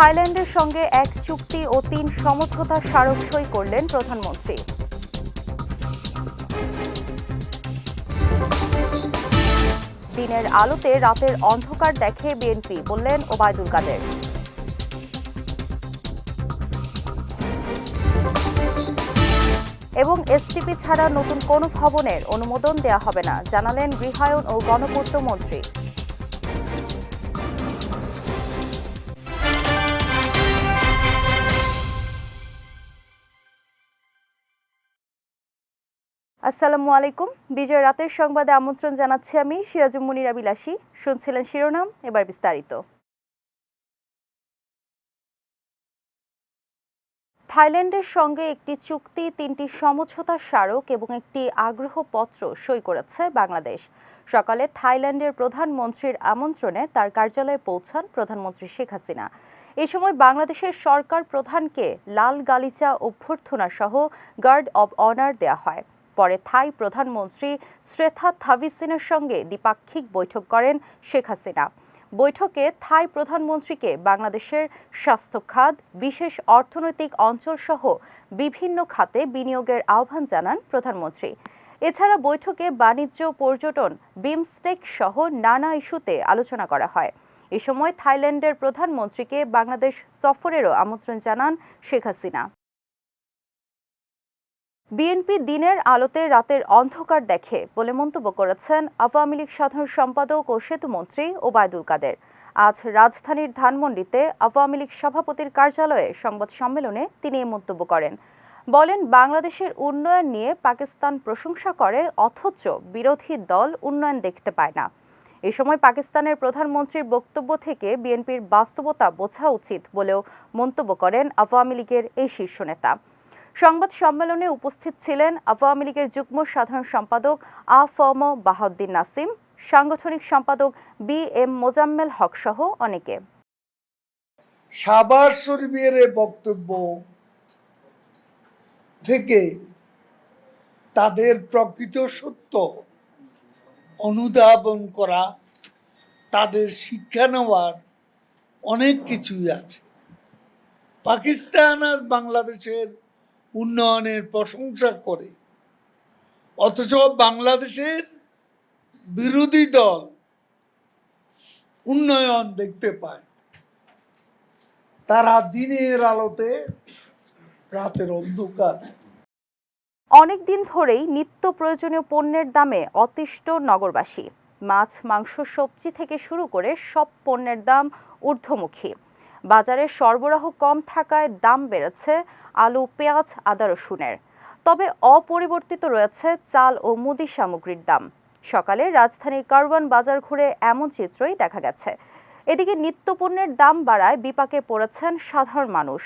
থাইল্যান্ডের সঙ্গে এক চুক্তি ও তিন সমঝোতা স্মারক সই করলেন প্রধানমন্ত্রী। দিনের আলোতে রাতের অন্ধকার দেখে বিএনপি বললেন ওবায়দুল কাদের। এবং এসটিপি ছাড়া নতুন কোনো ভবনের অনুমোদন দেয়া হবে না, জানালেন গৃহায়ন ও গণপূর্ত মন্ত্রী। আসসালামু আলাইকুম। বিজয় রাতের সংবাদে আমন্ত্রণ জানাচ্ছি আমি সিরাজুম মুনিরা বিলাসী শুনছিলেন শিরোনাম, এবার বিস্তারিত। থাইল্যান্ডের সঙ্গে একটি চুক্তি, তিনটি সমঝোতা স্মারক এবং একটি আগ্রহপত্র সই করেছে বাংলাদেশ। সকালে থাইল্যান্ডের প্রধানমন্ত্রীর আমন্ত্রণে তার কার্যালয়ে পৌঁছান প্রধানমন্ত্রী শেখ হাসিনা। এ সময় বাংলাদেশের সরকার প্রধানকে লাল গালিচা অভ্যর্থনা সহ গার্ড অব অনার দেওয়া হয়। পরে থাই প্রধানমন্ত্রী শ্রেথা থাভিসিনের সঙ্গে দ্বিপাক্ষিক বৈঠক করেন শেখ হাসিনা। বৈঠকে থাই প্রধানমন্ত্রীকে বাংলাদেশের স্বাস্থ্য খাত, বিশেষ অর্থনৈতিক অঞ্চল সহ বিভিন্ন খাতে বিনিয়োগের আহ্বান জানান প্রধানমন্ত্রী। এছাড়া বৈঠকে বাণিজ্য, পর্যটন, বিমস্টেক সহ নানা ইস্যুতে আলোচনা করা হয়। এ সময় থাইল্যান্ডের প্রধানমন্ত্রীকে বাংলাদেশ সফরেরও আমন্ত্রণ জানান শেখ হাসিনা। বিএনপি দিনের আলোতে রাতের অন্ধকার দেখে বলে মন্তব্য করেছেন আওয়ামী লীগ সাধারণ সম্পাদক ও সেতুমন্ত্রী ওবায়দুল কাদের। আজ রাজধানীর ধানমন্ডিতে আওয়ামী লীগ সভাপতির কার্যালয়ে সংবাদ সম্মেলনে তিনি এই মন্তব্য করেন। বলেন, বাংলাদেশের উন্নয়ন নিয়ে পাকিস্তান প্রশংসা করে, অথচ বিরোধী দল উন্নয়ন দেখতে পায় না। এ সময় পাকিস্তানের প্রধানমন্ত্রীর বক্তব্য থেকে বিএনপির বাস্তবতা বোঝা উচিত বলেও মন্তব্য করেন আওয়ামী লীগের এই শীর্ষ নেতা। সংবাদ সম্মেলনে উপস্থিত ছিলেন আওয়ামী লীগের যুগ্ম সাধারণ সম্পাদক আ ফম বাহাউদ্দিন নাসিম, সাংগঠনিক সম্পাদক বি এম মোজাম্মেল হক সহ অনেকে। সাবাস শরীফের বক্তব্য থেকে তাদের প্রকৃত সত্য অনুধাবন করা, তাদের শিক্ষা নেওয়ার অনেক কিছুই আছে। পাকিস্তান আজ বাংলাদেশের উন্নয়নের প্রশংসা করে। অথচ বাংলাদেশের বিরোধী দল উন্নয়ন দেখতে পায়। তারা দিনের আলোতে রাতের অন্ধকার। অনেক দিন ধরেই নিত্য প্রয়োজনীয় পণ্যের দামে অতিষ্ঠ নগরবাসী। মাছ, মাংস, সবজি থেকে শুরু করে সব পণ্যের দাম ঊর্ধ্বমুখী। বাজারে সরবরাহ কম থাকায় দাম বেড়েছে আলু, পেঁয়াজ, আদা, রসুনের। তবে অপরিবর্তিত রয়েছে চাল ও মুদি সামগ্রীর দাম। সকালে রাজধানীর কারওয়ান বাজার ঘুরে এমন চিত্রই দেখা গেছে। এদিকে নিত্যপণ্যের দাম বাড়ায় বিপাকে পড়েছেন সাধারণ মানুষ।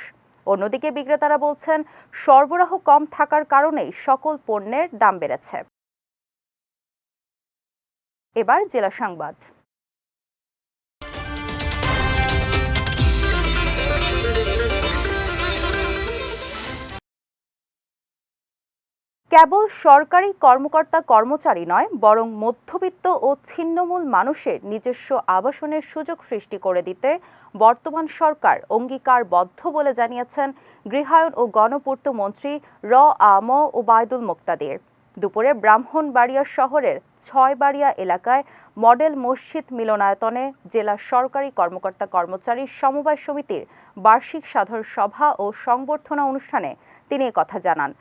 অন্যদিকে বিক্রেতারা বলছেন, সরবরাহ কম থাকার কারণেই সকল পণ্যের দাম বেড়েছে। এবার জেলা সংবাদ। কেবল সরকারি কর্মকর্তা কর্মচারী নয়, বরং মধ্যবিত্ত ও ছিন্নমূল মানুষের নিজস্ব আবাসনের সুযোগ সৃষ্টি করে দিতে বর্তমান সরকার অঙ্গীকারবদ্ধ বলে জানিয়েছেন গৃহায়ন ও গণপূর্ত মন্ত্রী র আম ওবায়দুল মোক্তাদির। দুপুরে ব্রাহ্মণবাড়িয়া শহরের ছয়বাড়িয়া এলাকায় মডেল মসজিদ মিলনায়তনে জেলা সরকারি কর্মকর্তা কর্মচারী সমবায় সমিতির বার্ষিক সাধারণ সভা ও সংবর্ধনা অনুষ্ঠানে তিনি কথা জানান।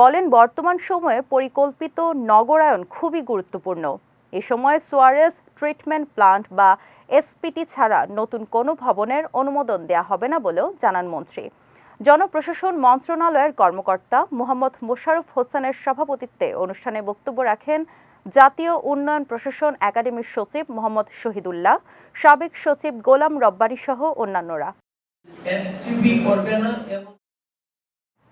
বলেন, বর্তমান সময়ে পরিকল্পিত নগরায়ন খুবই গুরুত্বপূর্ণ। এ সময় সোয়ারেস ট্রিটমেন্ট প্লান্ট বা এসপিটি ছাড়া নতুন কোনো ভবনের অনুমোদন দেয়া হবে না বলেও জানান মন্ত্রী। জনপ্রশাসন মন্ত্রণালয়ের কর্মকর্তা মোহাম্মদ মোশারফ হোসেনের সভাপতিত্বে অনুষ্ঠানে বক্তব্য রাখেন জাতীয় উন্নয়ন প্রশাসন একাডেমির সচিব মোহাম্মদ শহীদুল্লাহ, সাবেক সচিব গোলাম রব্বানী সহ অন্যান্যরা এসটিপি করবে না এবং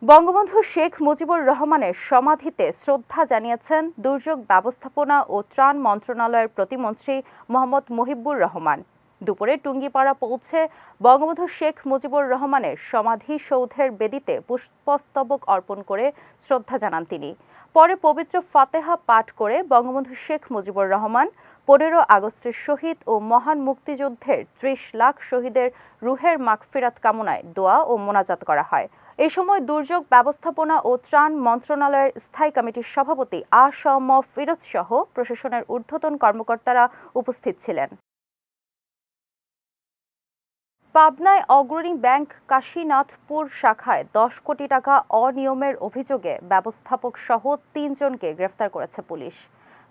বঙ্গবন্ধু শেখ মুজিবুর রহমানের সমাধিতে শ্রদ্ধা জানিয়েছেন দুর্যোগ ব্যবস্থাপনা ও ত্রাণ মন্ত্রণালয়ের প্রতিমন্ত্রী মোহাম্মদ মহিবুর রহমান। দুপুরে টুঙ্গিপাড়া পৌঁছে বঙ্গবন্ধু শেখ মুজিবুর রহমানের সমাধি সৌধের বেদিতে পুষ্পস্তবক অর্পণ করে শ্রদ্ধা জানান তিনি। পরে পবিত্র ফাতেহা পাঠ করে বঙ্গবন্ধু শেখ মুজিবুর রহমান পনেরো আগস্টের শহীদ ও মহান মুক্তিযুদ্ধের ত্রিশ লাখ শহীদের রুহের মাগফিরাত কামনায় দোয়া ও মোনাজাত করা হয়। এই সময় দুর্যোগ ব্যবস্থাপনা ও ত্রাণ মন্ত্রণালয়ের স্থায়ী কমিটির সভাপতি আ স ম ফিরোজ সহ প্রশাসনের ঊর্ধ্বতন কর্মকর্তারা উপস্থিত ছিলেন। পাবনায় অগ্রণী ব্যাংক কাশীনাথপুর শাখায় দশ কোটি টাকা অনিয়মের অভিযোগে ব্যবস্থাপক সহ তিনজনকে গ্রেফতার করেছে পুলিশ।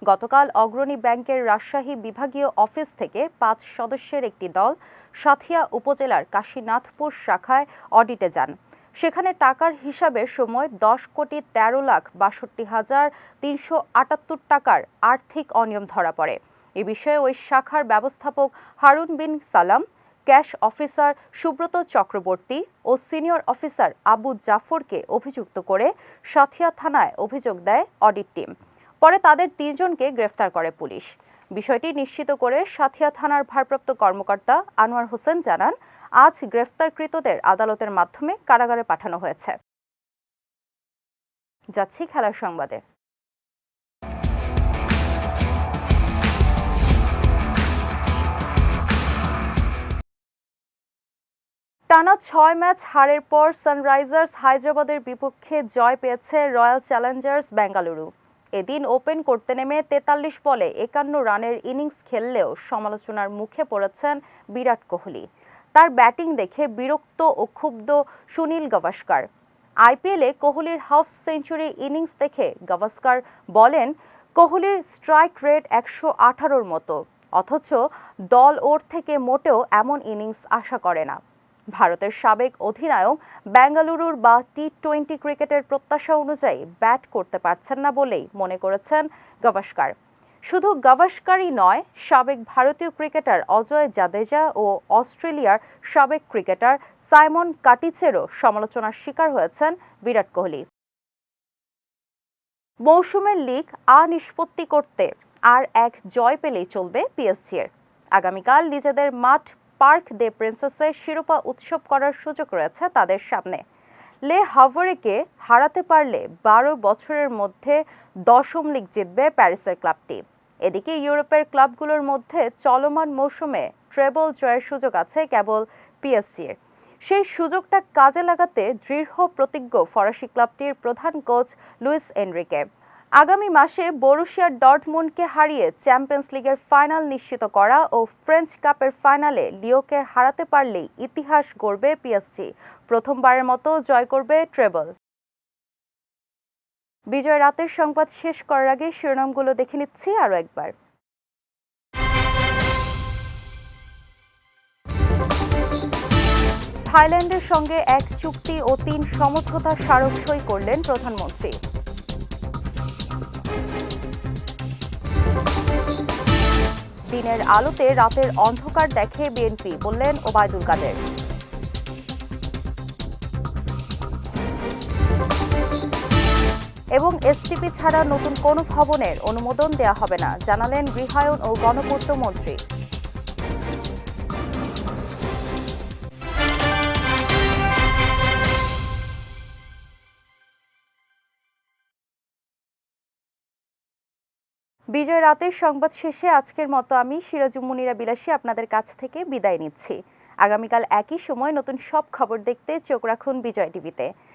গতকাল অগ্রণী ব্যাংকের রাজশাহী বিভাগীয় অফিস থেকে পাঁচ সদস্যের একটি দল সাথিয়া উপজেলার কাশীনাথপুর শাখায় অডিটে যান। সেখানে টাকার হিসাবে সময় দশ কোটি তেরো লাখ বাষট্টি হাজার তিনশো আটাত্তর টাকার আর্থিক অনিয়ম ধরা পড়ে। এ বিষয়ে ওই শাখার ব্যবস্থাপক হারুন বিন সালাম, ক্যাশ অফিসার সুব্রত চক্রবর্তী ও সিনিয়র অফিসার আবু জাফরকে অভিযুক্ত করে সাথিয়া থানায় অভিযোগ দেয় অডিট টিম। পরে তাদের তিনজনকে গ্রেফতার করে পুলিশ। বিষয়টি নিশ্চিত করে সাথিয়া থানার ভারপ্রাপ্ত কর্মকর্তা আনোয়ার হোসেন জানান আজ গ্রেফতারকৃতদের আদালতের মাধ্যমে কারাগারে পাঠানো হয়েছে। যাচ্ছি খেলার সংবাদে। টানা ছয় ম্যাচ হারের পর সানরাইজার্স হায়দ্রাবাদের বিপক্ষে জয় পেয়েছে রয়্যাল চ্যালেঞ্জার্স বেঙ্গালুরু। এদিন ওপেন করতে নেমে তেতাল্লিশ বলে একান্ন রানের ইনিংস খেললেও সমালোচনার মুখে পড়েছেন বিরাট কোহলি। তার ব্যাটিং দেখে বিরক্ত ও ক্ষুব্ধ সুনীল গাভাস্কার। আইপিএলে কোহলির হাফ সেঞ্চুরি ইনিংস দেখে গাভাস্কার বলেন, কোহলির স্ট্রাইক রেট একশো আঠারোর মতো, অথচ দল ওর থেকে মোটেও এমন ইনিংস আশা করে না। ভারতের সাবেক অধিনায়ক বেঙ্গালুরুর বা টি টোয়েন্টি ক্রিকেটের প্রত্যাশা অনুযায়ী ব্যাট করতে পারছেন না বলেই মনে করেছেন গাভাস্কার। শুধু গাভাস্কারই নয়, সাবেক ভারতীয় ক্রিকেটার অজয় জাদেজা ও অস্ট্রেলিয়ার সাবেক ক্রিকেটার সাইমন কাটিচেরও সমালোচনার শিকার হয়েছেন বিরাট কোহলি। মৌসুমের লিগ আ নিষ্পত্তি করতে আর এক জয় পেলেই চলবে পিএসজির আগামীকাল নিজেদের মাঠ পার্ক দে প্রিন্সেসে শিরোপা উৎসব করার সুযোগ রয়েছে তাদের সামনে। লে হাভারেকে হারাতে পারলে বারো বছরের মধ্যে দশম লিগ জিতবে প্যারিসের ক্লাবটি। এদিকে ইউরোপের ক্লাবগুলোর মধ্যে চলমান মৌসুমে ট্রেবল জয়ের সুযোগ আছে কেবল পিএসজির সেই সুযোগটা কাজে লাগাতে দৃঢ় প্রতিজ্ঞ ফরাসি ক্লাবটির প্রধান কোচ লুইস এনরিকে। আগামী মাসে বরুশিয়ার ডটমুন্ডকে হারিয়ে চ্যাম্পিয়ন্স লিগের ফাইনাল নিশ্চিত করা ও ফ্রেঞ্চ কাপের ফাইনালে লিওকে হারাতে পারলেই ইতিহাস গড়বে পিএসজি প্রথমবারের মতো জয় করবে ট্রেবল বিজয় রাতের সংবাদ শেষ করার আগে শিরোনামগুলো দেখে নিচ্ছি আরও একবার। থাইল্যান্ডের সঙ্গে এক চুক্তি ও তিন সমঝোতা স্মারক সই করলেন প্রধানমন্ত্রী। দিনের আলোতে রাতের অন্ধকার দেখে বিএনপি বললেন ওবায়দুল কাদের। এবং এসটিপি ছাড়া নতুন কোনো ভবনের অনুমোদন দেওয়া হবে না, জানালেন গৃহায়ন ও গণপূর্ত মন্ত্রী। বিজয় রাতের সংবাদ শেষে আজকের মতো আমি সিরাজু মুনিরা বিলাসী আপনাদের কাছ থেকে বিদায় নিচ্ছি। আগামীকাল একই সময় নতুন সব খবর দেখতে চোখ রাখুন বিজয় টিভিতে।